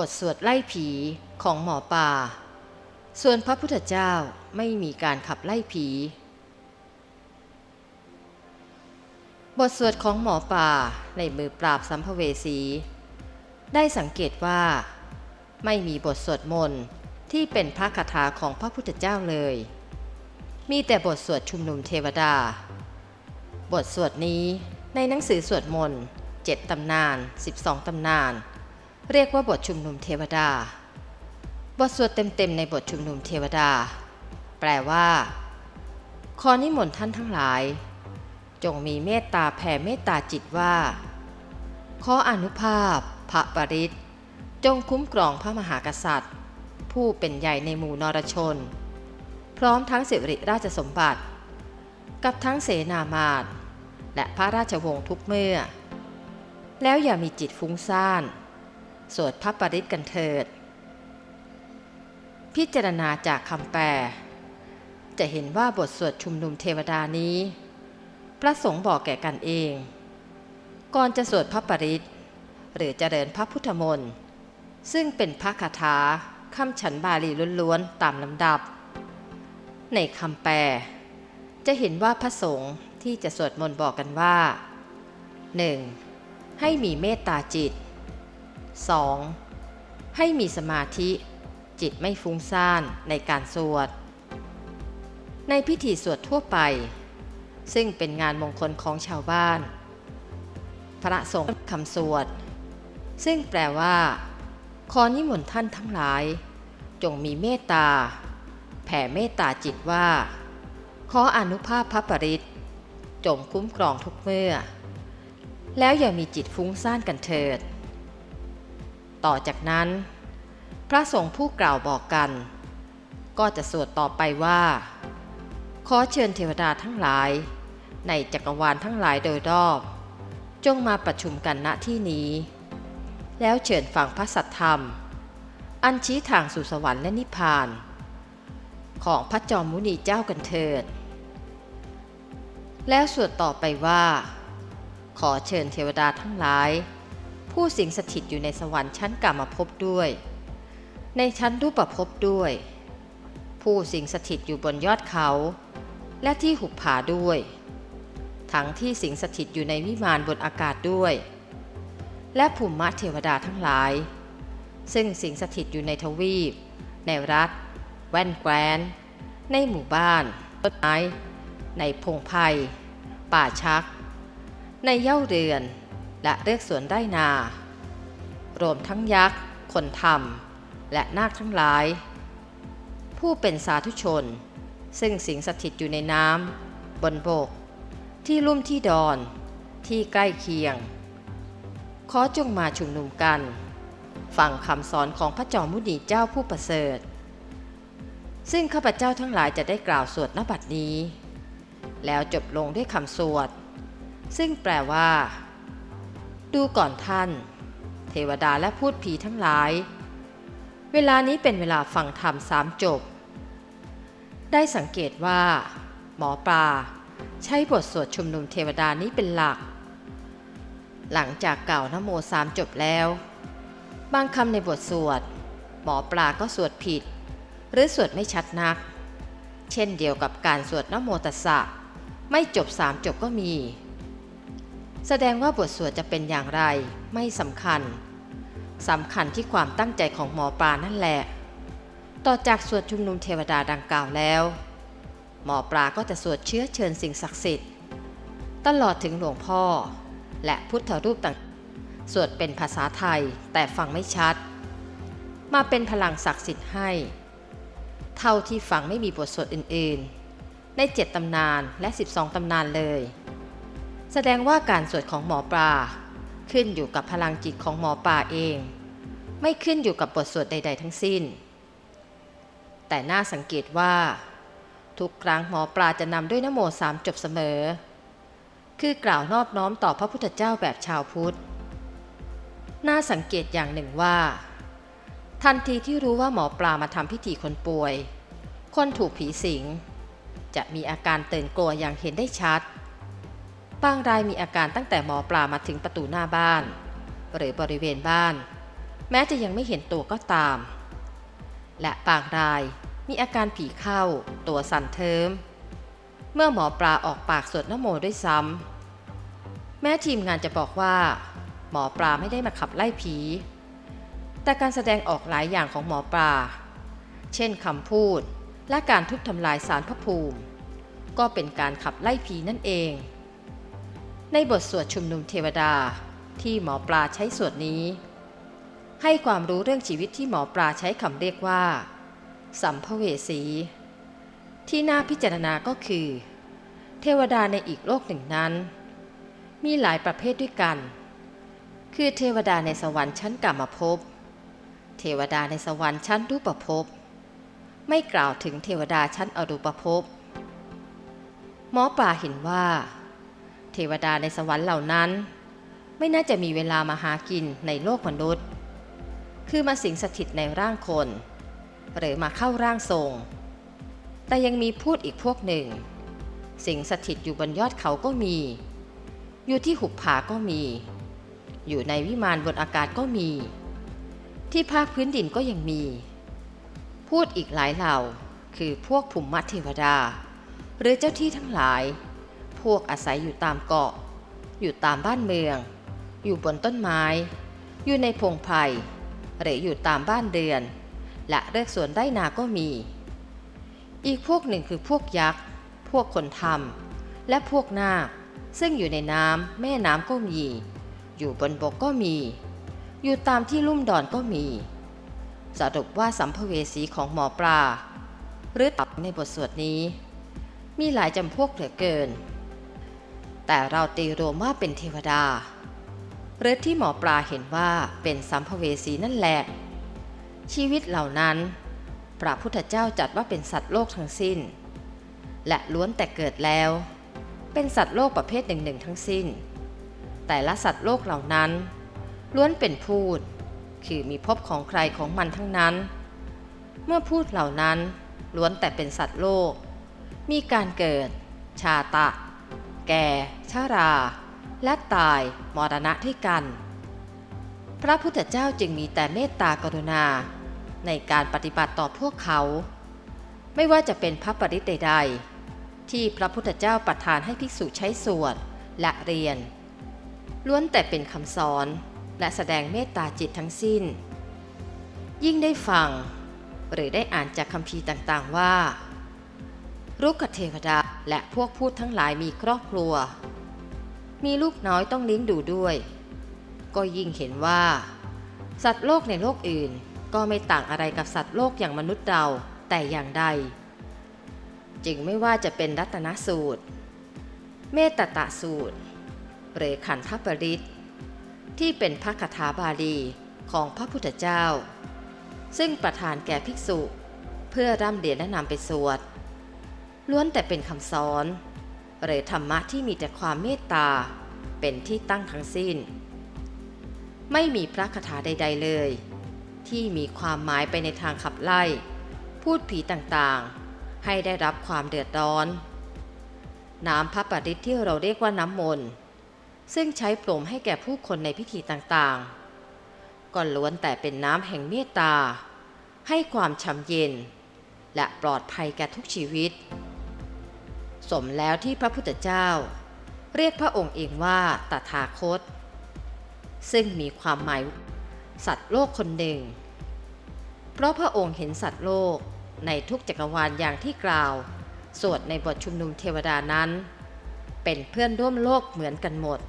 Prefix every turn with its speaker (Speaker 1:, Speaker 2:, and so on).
Speaker 1: บทสวดไล่ผีของหมอป่า ส่วนพระพุทธเจ้าไม่มีการขับไล่ผี บทสวดของหมอป่าในมือปราบสัมภเวสี ได้สังเกตว่า ไม่มีบทสวดมนต์ที่เป็นพระคาถาของพระพุทธเจ้าเลย มีแต่บทสวดชุมนุมเทวดา บทสวดนี้ในหนังสือสวดมนต์เจ็ดตำนาน 12 ตำนาน เรียกว่าบทชุมนุมเทวดา บทสวดเต็มๆในบทชุมนุมเทวดา แปลว่า ขอนิมนต์ท่านทั้งหลาย จงมีเมตตาแผ่เมตตาจิตว่า ขออนุภาพ พระปริตจงคุ้มครองพระมหากษัตริย์ ผู้เป็นใหญ่ในหมู่นรชน พร้อมทั้งสิริราชสมบัติ กับทั้งเสนามาตและพระราชวงศ์ทุกเมื่อ แล้วอย่ามีจิตฟุ้งซ่าน สวดพระปริตกันเถิด พิจารณาจากคำแปล จะเห็นว่าบทสวดชุมนุมเทวดานี้ พระสงฆ์บอกแก่กันเอง ก่อนจะสวดพระปริตหรือเจริญพระพุทธมนต์ซึ่งเป็นพระคาถาคำฉันบาลีล้วนๆตามลำดับ ในคำแปล จะเห็นว่าพระสงฆ์ที่จะสวดมนต์บอกกันว่า 1. ให้มีเมตตาจิต 2. ให้มีสมาธิจิตไม่ฟุ้งซ่านในการสวด ในพิธีสวดทั่วไป ซึ่งเป็นงานมงคลของชาวบ้าน พระสงฆ์คำสวด ซึ่งแปลว่า ขอนิมนต์ท่านทั้งหลาย จงมีเมตตา แผ่เมตตาจิตว่า ขออนุภาพพระปริตจงคุ้มครองทุกเมื่อ แล้วอย่ามีจิตฟุ้งซ่านกันเถิด ต่อจากนั้น พระสงฆ์ผู้กล่าวบอกกัน ก็จะสวดต่อไปว่า ขอเชิญเทวดาทั้งหลาย ในจักรวาลทั้งหลายโดยรอบ จงมาประชุมกันณที่นี้ แล้วเชิญฟังพระสัทธรรม อันชี้ทางสู่สวรรค์และนิพพาน ของพระจอมมุนีเจ้ากันเถิด แล้วสวดต่อไปว่า ขอเชิญเทวดาทั้งหลาย ผู้สิงสถิตอยู่ในสวรรค์ชั้นกรรมภพด้วย ในชั้นรูปภพด้วย ผู้สิงสถิตอยู่บนยอดเขา และที่หุบผาด้วย ทั้งที่สิงสถิตอยู่ในวิมานบนอากาศด้วย และภูมิเทวดาทั้งหลาย ซึ่งสิงสถิตอยู่ในทวีป ในรัฐ แว่นแคว้น ในหมู่บ้านต้นไม้ในพงไพ่ป่าชัก ในเย่าเรือน และเรือกสวนไร่นา รวมทั้งยักษ์ คนทำและนาคทั้งหลาย ผู้เป็นสาธุชน ซึ่งสิงสถิตอยู่ในน้ำบนบก ที่ลุ่มที่ดอน ที่ใกล้เคียง ขอจงมาชุมนุมกัน ฟังคำสอนของพระจอมมุนีเจ้าผู้ประเสริฐ ซึ่งข้าพเจ้าทั้งหลายจะได้กล่าวสวดณบัดนี้ แล้วจบลงด้วยคำสวด ซึ่งแปลว่า ดูก่อนท่าน เทวดาและพูดผีทั้งหลาย เวลานี้เป็นเวลาฟังธรรมสามจบ ได้สังเกตว่า หมอปลาใช้บทสวดชุมนุมเทวดานี้เป็นหลัก หลังจากกล่าวนโมสามจบแล้ว บางคำในบทสวด หมอปลาก็สวดผิด หรือสวดไม่ชัดนัก เช่นเดียวกับการสวดนโมตัสสะไม่จบสามจบก็มี แสดงว่าบทสวดจะเป็นอย่างไรไม่สำคัญสำคัญที่ความตั้งใจของหมอปลานั่นแหละ ต่อจากสวดชุมนุมเทวดาดังกล่าวแล้ว หมอปลาก็จะสวดเชื้อเชิญสิ่งศักดิ์สิทธิ์ ตลอดถึงหลวงพ่อ และพุทธรูปต่างสวดเป็นภาษาไทยแต่ฟังไม่ชัด มาเป็นพลังศักดิ์สิทธิ์ให้ เท่าที่ฟังไม่มีบทสวดอื่นๆ ในเจ็ดตำนานและ 12 ตำนานเลย แสดงว่าการสวดของหมอปลา ขึ้นอยู่กับพลังจิตของหมอปลาเอง ไม่ขึ้นอยู่กับบทสวดใด ๆ ทั้งสิ้น แต่น่าสังเกตว่า ทุกครั้งหมอปลาจะนำด้วยนโมสามจบเสมอ คือกล่าวนอบน้อมต่อพระพุทธเจ้าแบบชาวพุทธ น่าสังเกตอย่างหนึ่งว่า ทันทีที่รู้ว่าหมอปลามาทำพิธีคนป่วย คนถูกผีสิง จะมีอาการตื่นกลัวอย่างเห็นได้ชัด บางรายมีอาการตั้งแต่หมอปลามาถึงประตูหน้าบ้าน หรือบริเวณบ้าน แม้จะยังไม่เห็นตัวก็ตาม และบางรายมีอาการผีเข้า ตัวสั่นเทิม เมื่อหมอปลาออกปากสวดนโมด้วยซ้ำ แม้ทีมงานจะบอกว่า หมอปลาไม่ได้มาขับไล่ผี แต่การแสดงออกหลายอย่างของหมอปลา เช่นคำพูดและการทุบทำลายสารพระภูมิ ก็เป็นการขับไล่ผีนั่นเอง ในบทสวดชุมนุมเทวดาที่หมอปลาใช้สวดนี้ ให้ความรู้เรื่องชีวิตที่หมอปลาใช้คำเรียกว่า สัมภเวสี ที่น่าพิจารณาก็คือ เทวดาในอีกโลกหนึ่งนั้น มีหลายประเภทด้วยกัน คือเทวดาในสวรรค์ชั้นกามภพเทวดาในสวรรค์ชั้นรูปภพไม่กล่าวถึงเทวดาชั้นอรูปภพหมอปลาเห็นว่า เทวดาในสวรรค์เหล่านั้น ไม่น่าจะมีเวลามาหากินในโลกมนุษย์ คือมาสิงสถิตในร่างคน หรือมาเข้าร่างทรง แต่ยังมีพูดอีกพวกหนึ่ง สิงสถิตอยู่บนยอดเขาก็มี อยู่ที่หุบผาก็มี อยู่ในวิมานบนอากาศก็มี ที่ภาคพื้นดินก็ยังมี พูดอีกหลายเหล่าคือพวกภูมิมัทเทวดา หรือเจ้าที่ทั้งหลาย พวกอาศัยอยู่ตามเกาะ อยู่ตามบ้านเมือง อยู่บนต้นไม้ อยู่ในพงไผ่หรืออยู่ตามบ้านเรือน และเลือกสวนไร่นาก็มี อีกพวกหนึ่งคือพวกยักษ์ พวกคนทำและพวกนาคซึ่งอยู่ในน้ำแม่น้ำก็มี อยู่บนบกก็มี อยู่ตามที่ลุ่มดอนก็มีสรุปว่าสัมภเวสีของหมอปลา หรือตับในบทสวดนี้ มีหลายจำพวกเหลือเกิน แต่เราตีรวมว่าเป็นเทวดา หรือที่หมอปลาเห็นว่าเป็นสัมภเวสีนั่นแหละ ชีวิตเหล่านั้นพระพุทธเจ้าจัดว่าเป็นสัตว์โลกทั้งสิ้น และล้วนแต่เกิดแล้ว เป็นสัตว์โลกประเภทหนึ่งหนึ่งทั้งสิ้น แต่ละสัตว์โลกเหล่านั้น ล้วนเป็นพูด คือมีภพของใครของมันทั้งนั้น เมื่อพูดเหล่านั้นล้วนแต่เป็นสัตว์โลก มีการเกิด ชาตะ แก่ ชารา และตาย มรณะด้วยกัน พระพุทธเจ้าจึงมีแต่เมตตากรุณา ในการปฏิบัติต่อพวกเขา ไม่ว่าจะเป็นพระปริตใดๆ ที่พระพุทธเจ้าประทานให้ภิกษุใช้สวดและเรียน ล้วนแต่เป็นคำสอนและแสดงเมตตาจิตทั้งสิ้น ยิ่งได้ฟัง หรือได้อ่านจากคำพีต่างๆว่า รุกขเทวดา และพวกพูดทั้งหลายมีครอบครัว มีลูกน้อยต้องเลี้ยงดูด้วย ก็ยิ่งเห็นว่า สัตว์โลกในโลกอื่น ก็ไม่ต่างอะไรกับสัตว์โลกอย่างมนุษย์เราแต่อย่างใด จึงไม่ว่าจะเป็นรัตนสูตร เมตตาสูตรหรือขันธปริตที่เป็นพระคาถาบาลีของพระพุทธเจ้า ซึ่งประทานแก่ภิกษุ เพื่อร่ำเรียนและนำไปสวด ล้วนแต่เป็นคำสอนหรือธรรมะที่มีแต่ความเมตตา เป็นที่ตั้งทั้งสิ้น ไม่มีพระคาถาใด ๆ เลย ที่มีความหมายไปในทางขับไล่ พูดผีต่างๆ ให้ได้รับความเดือดร้อน น้ำพระปริตที่เราเรียกว่าน้ำมนต์ซึ่งใช้ปรมให้แก่ผู้คนในพิธีต่างๆ ก็ล้วนแต่เป็นน้ำแห่งเมตตา ให้ความช่ำเย็น และปลอดภัยแก่ทุกชีวิต สมแล้วที่พระพุทธเจ้า เรียกพระองค์เองว่าตถาคต ซึ่งมีความหมายสัตว์โลกคนหนึ่ง เพราะพระองค์เห็นสัตว์โลกในทุกจักรวาลอย่างที่กล่าว สวดในบทชุมนุมเทวดานั้น เป็นเพื่อนร่วมโลกเหมือนกันหมด